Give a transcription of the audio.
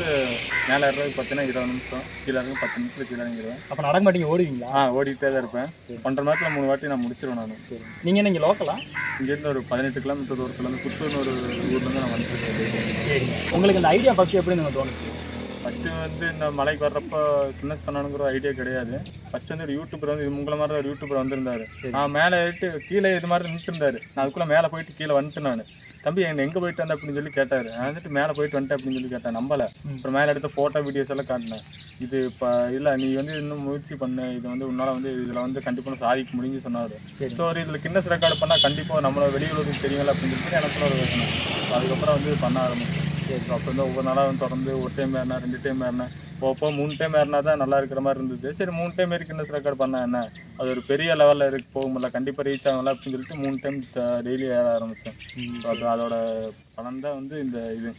வந்து மேலே ஏறது பார்த்தீங்கன்னா இருபது நிமிஷம் கீழே இறங்க பத்து நிமிஷத்துல கீழே இறங்கிடுவேன். அப்போ நடக்க மாட்டீங்க ஓடுவீங்களா? ஆ ஓடிட்டே தான் இருப்பேன். ஒன்றரை மணி நேரத்தில் மூணு வாட்டி நான் முடிச்சிருவேன் நான். சரி. நீங்கள் என்ன இங்கே லோக்கலா இங்கேருந்து ஒரு பதினெட்டு கிலோமீட்டர் தூரத்துலேருந்து புத்தூர்னு ஒரு ஊர்லேருந்து நான் வந்துருக்கேன் சரிங்க உங்களுக்கு இந்த ஐடியா ஃபஸ்ட்டு எப்படி நீங்கள் தோணுச்சு? ஃபஸ்ட்டு வந்து இந்த மலைக்கு வர்றப்போ பிஸ்னஸ் பண்ணணுங்கிற ஐடியா கிடையாது. ஃபஸ்ட்டு வந்து ஒரு யூடியூபர் வந்து உங்களை மாதிரி ஒரு யூடியூபர் வந்திருந்தாரு. நான் மேலே ஏறிட்டு கீழே இது மாதிரி நின்றுட்டு இருந்தாரு. நான் அதுக்குள்ளே மேலே போயிட்டு கீழே வந்துட்டு நான். தம்பி என்ன எங்கே போயிட்டு வந்த? அப்படின்னு சொல்லி கேட்டார். நான் வந்துட்டு மேலே போயிட்டு வந்துட்டேன் அப்படின்னு சொல்லி கேட்டேன் நம்பலை. அப்புறம் மேலே எடுத்த ஃபோட்டோ வீடியோஸ் எல்லாம் காட்டினேன். இது இப்போ இல்லை நீ வந்து இன்னும் முயற்சி பண்ணு. இது வந்து உன்னால் வந்து இதில் வந்து கண்டிப்பாக சாதிக்க முடியும்னு சொன்னார். ஸோ ஒரு இதில் கின்னஸ் ரெக்கார்டு பண்ணால் கண்டிப்பாக நம்மளை வெளியுலகத்துக்கு தெரியல அப்படின்னு சொல்லிட்டு எனக்குள்ள ஒரு அதுக்கப்புறம் வந்து பண்ண ஆரம்பிச்சேன். சரி ஸோ அப்போ வந்து ஒவ்வொரு நாளாக வந்து தொடர்ந்து ஒரு டைம் ஏறினா ரெண்டு டைம் ஏறினா போப்போ மூணு டைம் ஏறினா தான் நல்லா இருக்கிற மாதிரி இருந்தது. சரி மூணு டைம் கின்னஸ் ரெக்கார்டு பண்ணா என்ன? அது ஒரு பெரிய லெவலில் இருக்கு போக முடியல கண்டிப்பாக ரீச் ஆகல அப்படின்னு சொல்லிட்டு மூணு டைம் டெய்லி ஏற ஆரம்பித்தேன் அது அதோட பலன் தான் வந்து இந்த இது.